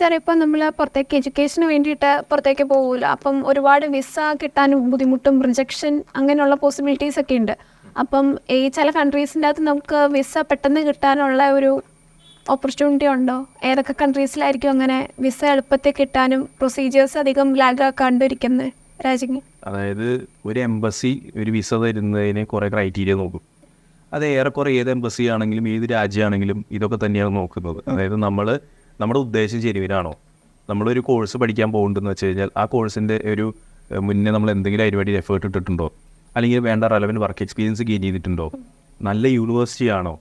ഇപ്പം നമ്മൾ പുറത്തേക്ക് എഡ്യൂക്കേഷന് വേണ്ടിയിട്ട് പുറത്തേക്ക് പോകില്ല അപ്പം ഒരുപാട് വിസ കിട്ടാനും ബുദ്ധിമുട്ടും റിജക്ഷൻ അങ്ങനെയുള്ള പോസിബിലിറ്റീസ് ഒക്കെ ഉണ്ട്. അപ്പം ഈ ചില കൺട്രീസിന്റെ അകത്ത് നമുക്ക് വിസ പെട്ടെന്ന് കിട്ടാനുള്ള ഒരു ഓപ്പർച്യൂണിറ്റി ഉണ്ടോ? ഏതൊക്കെ കൺട്രീസിലായിരിക്കും അങ്ങനെ വിസ എളുപ്പത്തിൽ കിട്ടാനും പ്രൊസീജിയേഴ്സ് അധികം ലാഗ് ആക്കാണ്ടിരിക്കുന്നത് രാജ്യങ്ങൾ? അതായത് ഒരു എംബസി ഒരു വിസ തരുന്നതിന് കുറേ ക്രൈറ്റീരിയ നോക്കും. അത് ഏറെക്കുറെ ഏത് എംബസി ആണെങ്കിലും ഏത് രാജ്യമാണെങ്കിലും ഇതൊക്കെ തന്നെയാണ് നോക്കുന്നത്. അതായത് നമ്മൾ നമ്മുടെ ഉദ്ദേശം ശരിവരാണോ നമ്മളൊരു കോഴ്സ് പഠിക്കാൻ പോകുന്നുണ്ടെന്ന് വെച്ച് കഴിഞ്ഞാൽ ആ കോഴ്സിന്റെ ഒരു മുന്നേ നമ്മൾ എന്തെങ്കിലും അതിന് വേണ്ടി എഫേർട്ട് ഇട്ടിട്ടുണ്ടോ? അല്ലെങ്കിൽ വേണ്ട റെലവന്റ് വർക്ക് എക്സ്പീരിയൻസ് ഗെയിൻ ചെയ്തിട്ടുണ്ടോ? നല്ല യൂണിവേഴ്സിറ്റി ആണോ?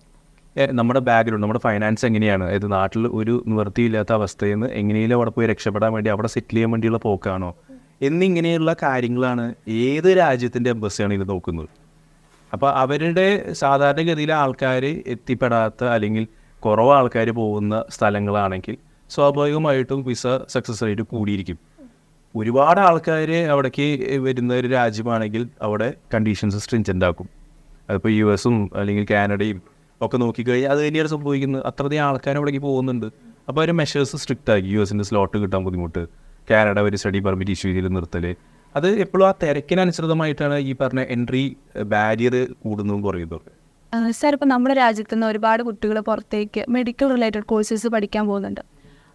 നമ്മുടെ ബാക്ക്ഗ്രൗണ്ട് നമ്മുടെ ഫൈനാൻസ് എങ്ങനെയാണ്? അതായത് നാട്ടിൽ ഒരു നിവൃത്തിയില്ലാത്ത അവസ്ഥയിൽ നിന്ന് എങ്ങനെയും അവിടെ പോയി രക്ഷപ്പെടാൻ വേണ്ടി അവിടെ സെറ്റിൽ ചെയ്യാൻ വേണ്ടിയുള്ള പോക്കാണോ? എന്നിങ്ങനെയുള്ള കാര്യങ്ങളാണ് ഏത് രാജ്യത്തിന്റെ എംബസിയാണ് ഇത് നോക്കുന്നത്? അപ്പോൾ അവരുടെ സാധാരണഗതിയിലെ ആൾക്കാർ എത്തിപ്പെടാത്ത അല്ലെങ്കിൽ കുറവ് ആൾക്കാർ പോകുന്ന സ്ഥലങ്ങളാണെങ്കിൽ സ്വാഭാവികമായിട്ടും വിസ സക്സസ് റേറ്റ് കൂടിയിരിക്കും. ഒരുപാട് ആൾക്കാർ അവിടേക്ക് വരുന്ന ഒരു രാജ്യമാണെങ്കിൽ അവിടെ കണ്ടീഷൻസ് സ്ട്രിഞ്ചന്റ് ആക്കും. അതിപ്പോൾ യു എസും അല്ലെങ്കിൽ കാനഡയും ഒക്കെ നോക്കിക്കഴിഞ്ഞാൽ അത് തന്നെയാണ് സംഭവിക്കുന്നത്. അത്രയധികം ആൾക്കാർ അവിടേക്ക് പോകുന്നുണ്ട്. അപ്പോൾ അവർ മെഷേഴ്സ് സ്ട്രിക്റ്റ് ആക്കി. യു എസിന്റെ സ്ലോട്ട് കിട്ടാൻ ബുദ്ധിമുട്ട്. കാനഡ ഒരു സ്റ്റഡി പെർമിറ്റ് ഇഷ്യൂ ചെയ്ത് നിർത്തൽ അത് എപ്പോഴും ആ തിരക്കിനനുസൃതമായിട്ടാണ് ഈ പറഞ്ഞ എൻട്രി ബാരിയർ കൂടുന്നതും കുറയുന്നതും. സാർ ഇപ്പോൾ നമ്മുടെ രാജ്യത്ത് നിന്ന് ഒരുപാട് കുട്ടികൾ പുറത്തേക്ക് മെഡിക്കൽ റിലേറ്റഡ് കോഴ്സസ് പഠിക്കാൻ പോകുന്നുണ്ട്.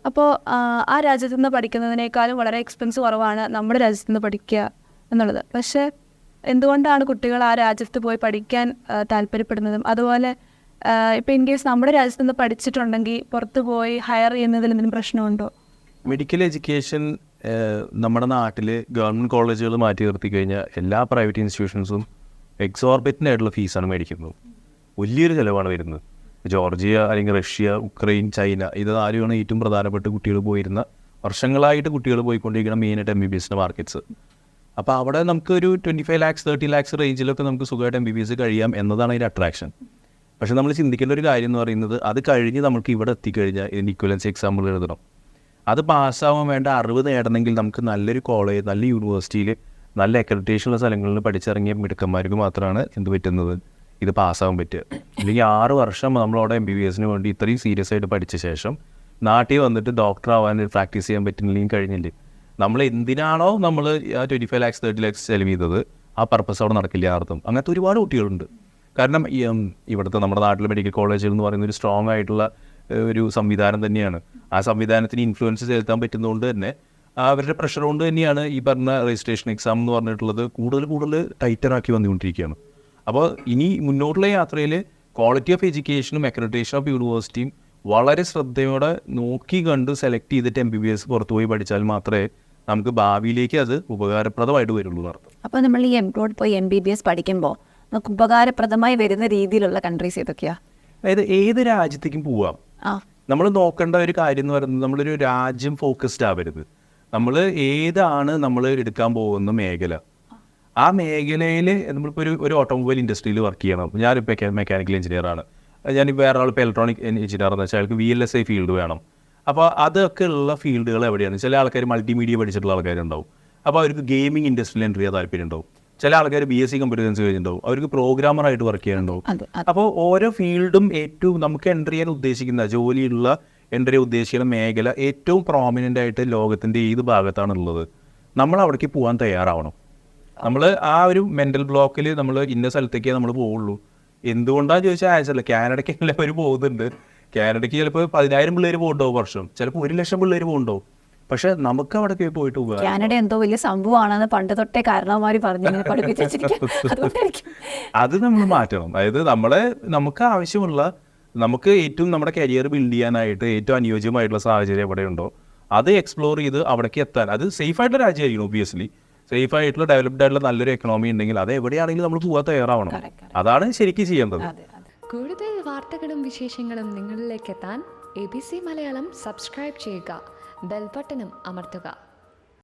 അപ്പോൾ ആ രാജ്യത്ത് നിന്ന് പഠിക്കുന്നതിനേക്കാളും വളരെ എക്സ്പെൻസ് കുറവാണ് നമ്മുടെ രാജ്യത്ത് നിന്ന് പഠിക്കുക എന്നുള്ളത്. പക്ഷേ എന്തുകൊണ്ടാണ് കുട്ടികൾ ആ രാജ്യത്ത് പോയി പഠിക്കാൻ താല്പര്യപ്പെടുന്നതും? അതുപോലെ ഇപ്പം ഇൻ കേസ് നമ്മുടെ രാജ്യത്ത് നിന്ന് പഠിച്ചിട്ടുണ്ടെങ്കിൽ പുറത്ത് പോയി ഹയർ ചെയ്യുന്നതിൽ എന്തെങ്കിലും പ്രശ്നമുണ്ടോ? മെഡിക്കൽ എഡ്യൂക്കേഷൻ നമ്മുടെ നാട്ടിൽ ഗവൺമെന്റ് കോളേജുകൾ മാറ്റി നിർത്തി കഴിഞ്ഞാൽ എല്ലാ പ്രൈവറ്റ് ഇൻസ്റ്റിറ്റ്യൂഷൻസും എക്സോർബിറ്റന്റ് ആയിട്ടുള്ള ഫീസാണ് മേടിക്കുന്നത്. വലിയൊരു ചിലവാണ് വരുന്നത്. ജോർജിയ അല്ലെങ്കിൽ റഷ്യ ഉക്രൈൻ ചൈന ഇത് ആരുമാണ് ഏറ്റവും പ്രധാനപ്പെട്ട കുട്ടികൾ പോയിരുന്ന വർഷങ്ങളായിട്ട് കുട്ടികൾ പോയിക്കൊണ്ടിരിക്കുന്ന മെയിനായിട്ട് എം ബി ബി എസിന്റെ മാർക്കറ്റ്സ് അപ്പോൾ അവിടെ നമുക്ക് ഒരു twenty five lakhs thirty lakhs റേഞ്ചിലൊക്കെ നമുക്ക് സുഖമായിട്ട് എം ബി ബി എസ് കഴിയാം എന്നതാണ് അതിന്റെ അട്രാക്ഷൻ പക്ഷേ നമ്മൾ ചിന്തിക്കേണ്ട ഒരു കാര്യം എന്ന് പറയുന്നത് അത് കഴിഞ്ഞ് നമുക്ക് ഇവിടെ എത്തിക്കഴിഞ്ഞാൽ ഇതിന്റെ ഇക്വലൻസ് എക്സാമ്പിൾ എഴുതണം. അത് പാസ്സാവാൻ വേണ്ട അറിവ് നേടണമെങ്കിൽ നമുക്ക് നല്ലൊരു കോളേജ് നല്ല യൂണിവേഴ്സിറ്റിയിൽ നല്ല അക്രഡിറ്റേഷൻ ഉള്ള സ്ഥലങ്ങളിൽ പഠിച്ചിറങ്ങിയ മിടുക്കന്മാർക്ക് മാത്രമാണ് എന്ത് പറ്റുന്നത്? ഇത് പാസ്സാകാൻ പറ്റുക. അല്ലെങ്കിൽ ആറ് വർഷം നമ്മളവിടെ എം ബി ബി എസിന് വേണ്ടി ഇത്രയും സീരിയസ് ആയിട്ട് പഠിച്ച ശേഷം നാട്ടിൽ വന്നിട്ട് ഡോക്ടർ ആവാൻ പ്രാക്ടീസ് ചെയ്യാൻ പറ്റുന്നില്ലെങ്കിൽ കഴിഞ്ഞില്ലേ. നമ്മൾ എന്തിനാണോ നമ്മൾ ആ twenty five lakhs thirty lakhs ചെലവ് ചെയ്തത് ആ പർപ്പസ് അവിടെ നടക്കില്ല ആർത്തും അങ്ങനത്തെ ഒരുപാട് കുട്ടികളുണ്ട്. കാരണം ഇവിടുത്തെ നമ്മുടെ നാട്ടിലെ മെഡിക്കൽ കോളേജുകൾ എന്ന് പറയുന്ന ഒരു സ്ട്രോങ് ആയിട്ടുള്ള ഒരു സംവിധാനം തന്നെയാണ്. ആ സംവിധാനത്തിന് ഇൻഫ്ലുവൻസ് ചെലുത്താൻ പറ്റുന്നതുകൊണ്ട് തന്നെ അവരുടെ പ്രഷർ കൊണ്ട് തന്നെയാണ് ഈ പറഞ്ഞ രജിസ്ട്രേഷൻ എക്സാം എന്ന് പറഞ്ഞിട്ടുള്ളത് കൂടുതൽ കൂടുതൽ ടൈറ്റർ ആക്കി വന്നുകൊണ്ടിരിക്കുകയാണ്. അപ്പോൾ ഇനി മുന്നോട്ടുള്ള യാത്രയിൽ ക്വാളിറ്റി ഓഫ് എഡ്യൂക്കേഷനും അക്രഡിറ്റേഷൻ ഓഫ് യൂണിവേഴ്സിറ്റിയും വളരെ ശ്രദ്ധയോടെ നോക്കി കണ്ട് സെലക്ട് ചെയ്തിട്ട് എം ബി ബി എസ് പുറത്തു പോയി പഠിച്ചാൽ മാത്രമേ നമുക്ക് ഭാവിയിലേക്ക് അത് ഉപകാരപ്രദമായിട്ട് വരുള്ളൂ എന്നർത്ഥം അപ്പോൾ നമ്മൾ ഈ എംബ്രോഡ് പോയി എം ബി ബി എസ് പഠിക്കുമ്പോൾ നമുക്ക് ഉപകാരപ്രദമായി വരുന്ന രീതിയിലുള്ള കൺട്രീസ് ഏതൊക്കെയാ? അതായത് ഏത് രാജ്യത്തേക്കും പോവാം. നമ്മൾ നോക്കേണ്ട ഒരു കാര്യം എന്ന് പറയുന്നത് നമ്മളൊരു രാജ്യം ഫോക്കസ്ഡ് ആവരുത്. നമ്മൾ ഏതാണ് നമ്മൾ എടുക്കാൻ പോകുന്ന മേഖല? ആ മേഖലയിൽ നമ്മളിപ്പോൾ ഒരു ഒരു ഓട്ടോമൊബൈൽ ഇൻഡസ്ട്രിയിൽ വർക്ക് ചെയ്യണം. ഞാനിപ്പോൾ മെക്കാനിക്കൽ എഞ്ചിനീയറാണ് ഞാൻ വേറെ ആൾ ഇപ്പോൾ ഇലക്ട്രോണിക് എഞ്ചിനീയർ എന്ന് വെച്ചാൽ അയാൾക്ക് V L S I field വേണം. അപ്പോൾ അതൊക്കെ ഉള്ള ഫീൽഡുകൾ എവിടെയാണ്? ചില ആൾക്കാർ മൾട്ടിമീഡിയ പഠിച്ചിട്ടുള്ള ആൾക്കാരുണ്ടാവും. അപ്പോൾ അവർക്ക് ഗെയിമിംഗ് ഇൻഡസ്ട്രിയിൽ എൻട്രി ചെയ്യാൻ താല്പര്യം ഉണ്ടാവും. ചില ആൾക്കാർ B S C computer science കഴിഞ്ഞിട്ടുണ്ടാവും. അവർക്ക് പ്രോഗ്രാമറായിട്ട് വർക്ക് ചെയ്യാനുണ്ടാവും. അപ്പോൾ ഓരോ ഫീൽഡും ഏറ്റവും നമുക്ക് എൻട്രി ചെയ്യാൻ ഉദ്ദേശിക്കുന്ന ജോലിയുള്ള എൻട്രി ഉദ്ദേശിക്കുന്ന മേഖല ഏറ്റവും പ്രോമിനന്റ് ആയിട്ട് ലോകത്തിന്റെ ഏത് ഭാഗത്താണുള്ളത്. നമ്മൾ അവിടേക്ക് പോകാൻ തയ്യാറാവണം. നമ്മൾ ആ ഒരു മെന്റൽ ബ്ലോക്കിൽ നമ്മൾ ഇന്ന സ്ഥലത്തേക്കേ നമ്മൾ പോവുള്ളൂ. എന്തുകൊണ്ടാന്ന് ചോദിച്ചാൽ ആൻസറില്ല. കാനഡയ്ക്ക് എല്ലാവരും പോകുന്നുണ്ട്. കാനഡയ്ക്ക് ചിലപ്പോൾ പതിനായിരം പിള്ളേർ പോകുന്നുണ്ടാവും വർഷം. ചിലപ്പോൾ ഒരു ലക്ഷം പിള്ളേർ പോകുന്നുണ്ടാവും പക്ഷെ നമുക്ക് അവിടെ പോയിട്ട് പോകാം കാനഡ എന്തോ വലിയ സംഭവമാണെന്ന് പണ്ട് തൊട്ടേ കാരണവന്മാര് പറഞ്ഞു അത് നമ്മൾ മാറ്റണം. അതായത് നമ്മളെ നമുക്ക് ആവശ്യമുള്ള നമുക്ക് ഏറ്റവും നമ്മുടെ കരിയർ ബിൽഡ് ചെയ്യാനായിട്ട് ഏറ്റവും അനുയോജ്യമായിട്ടുള്ള സാഹചര്യം എവിടെയുണ്ടോ അത് എക്സ്പ്ലോർ ചെയ്ത് അവിടേക്ക് എത്താൻ. അത് സേഫ് ആയിട്ടുള്ള രാജ്യമായിരിക്കും ഒബിയസ്ലി സേഫ് ആയിട്ടുള്ള ഡെവലപ്ഡ് ആയിട്ടുള്ള നല്ലൊരു എക്കണോമി ഉണ്ടെങ്കിൽ അത് എവിടെയാണെങ്കിലും നമ്മൾ പോകാൻ തയ്യാറാവണം. അതാണ് ശരിക്കും ചെയ്യേണ്ടത്. കൂടുതൽ വാർത്തകളും വിശേഷങ്ങളും നിങ്ങളിലേക്ക് എത്താൻ A B C Malayalam subscribe ചെയ്യുക. ബെൽബട്ടനും അമർത്തുക.